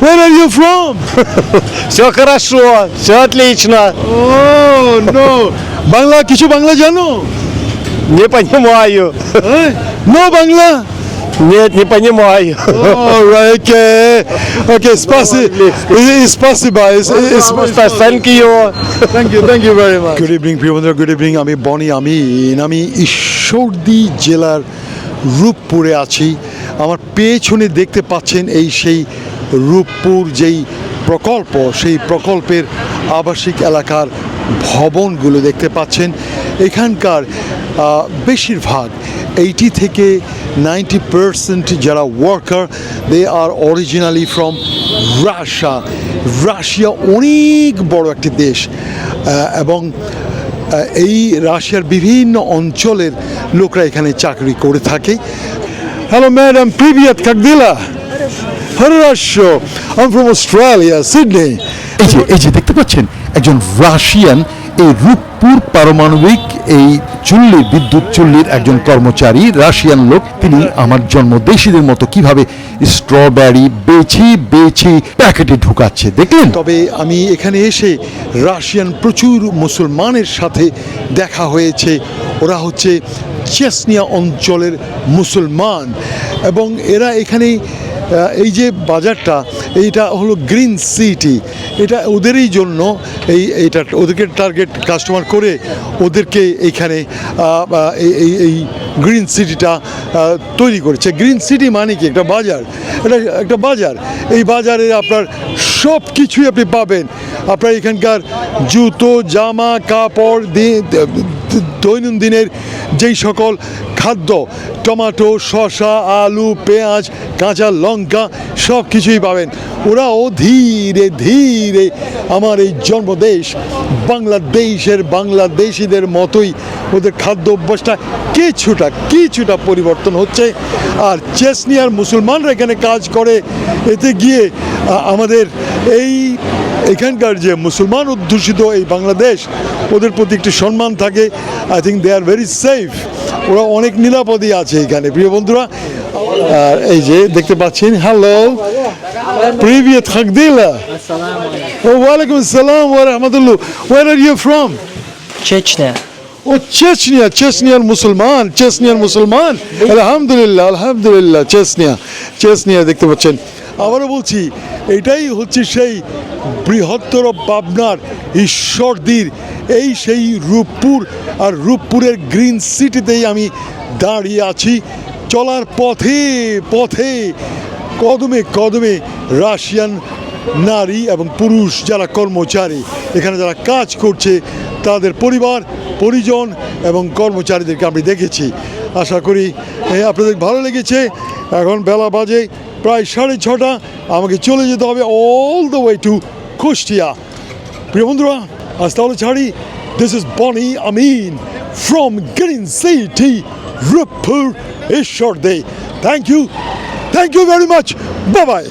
Where are you from? Все хорошо, все отлично. Oh no. Bangla কিছু বাংলা জানো Не понимаю. হ্যাঁ? No Bangla Нет, не понимаю. Alright, okay. Okay, spasibo. Spasibo. Просто thank you. Thank you, thank you very much. Good evening, প্রিয় বন্ধুরা, good evening. আমি বনি আমিন আমি ঈশ্বরদী জেলার রূপপুরে আছি আমার পেছনে দেখতে পাচ্ছেন এই সেই রূপপুর যেই প্রকল্প, সেই প্রকল্পের আবাসিক এলাকার ভবনগুলো দেখতে পাচ্ছেন। এখানকার বেশিরভাগ এইটি থেকে নাইনটি পার্সেন্ট যারা worker, they are originally from Russia. Russia অনেক বড় একটি দেশ এবং এই রাশিয়ার বিভিন্ন অঞ্চলের লোকরা এখানে চাকরি করে থাকে। হ্যালো ম্যাডাম প্রিভিয়াত কাকদিলা। হররাশো আম ফ্রম অস্ট্রেলিয়া সিডনি এই যে এই যে দেখতে পাচ্ছেন একজন রাশিয়ান এই রূপপুর পারমাণবিক এই চুল্লির বিদ্যুৎ চুল্লির একজন কর্মচারী রাশিয়ান লোক তিনি আমার জন্মদেশীদের মতো কীভাবে স্ট্রবেরি বেছি বেছি প্যাকেটে ঢুকাচ্ছে দেখলেন? তবে আমি এখানে এসে রাশিয়ান প্রচুর মুসলমানের সাথে দেখা হয়েছে। ওরা হচ্ছে চেসনিয়া অঞ্চলের মুসলমান এবং এরা এখানে এই যে বাজারটা, এইটা হলো গ্রিন সিটি। এটা ওদেরই জন্য এই, এইটা ওদেরকে টার্গেট কাস্টমার করে ওদেরকে এইখানে এই- এই গ্রিন সিটিটা তৈরি করেছে। গ্রিন সিটি মানে কি? একটা বাজার। এটা একটা বাজার। এই বাজারে আপনার সব কিছুই আপনি পাবেন। আপনার এখানকার জুতো, জামা, কাপড় দৈনন্দিনের যেই সকল খাদ্য, টমাটো, শসা, আলু, পেঁয়াজ, কাঁচা লঙ্কা সব কিছুই পাবেন। ওরাও ধীরে ধীরে আমার এই জন্মদেশ, বাংলাদেশের বাংলাদেশিদের মতোই ওদের খাদ্য অভ্যাসটা কিছুটা কিছুটা পরিবর্তন হচ্ছে। আর চেসনিয়ার মুসলমানরা এখানে কাজ করে, এতে গিয়ে আমাদের এই এখানকার যে মুসলমান অধ্যুষিত এই বাংলাদেশ ওদের প্রতি একটি সম্মান থাকে। I think they are very safe ওরা অনেক নিরাপদই আছে এখানে। প্রিয় বন্ধুরা আর এই যে দেখতে পাচ্ছেন হ্যালো প্রিভিয়াত খাকদিলা। ও ওয়ালাইকুম আসসালাম ওয়া রাহমাতুল্লাহ। Where are you from Chechnya. ও চেচনিয়া চেচনিয়ার মুসলমান চেচনিয়ার মুসলমান। আলহামদুলিল্লাহ আলহামদুলিল্লাহ চেচনিয়া চেচনিয়া দেখতে পাচ্ছেন। আবারও বলছি এটাই হচ্ছে সেই বৃহত্তর পাবনার ঈশ্বরদীর, এই সেই রূপপুর আর রূপপুরের গ্রিন সিটিতেই আমি দাঁড়িয়ে আছি। চলার পথে পথে কদমে কদমে রাশিয়ান নারী এবং পুরুষ যারা কর্মচারী, এখানে যারা কাজ করছে, তাদের পরিবার, পরিজন এবং কর্মচারীদেরকে আমি দেখেছি। আশা করি আপনাদের ভালো লেগেছে। এখন বেলা বাজে প্রায় সাড়ে ছটা, আমাকে চলে যেতে হবে all the way to Kushtia. প্রিয় বন্ধুরা, আজ তাহলে ছাড়ি this is Boni Amin from green city Rooppur Ishwardi thank you thank you very much Babai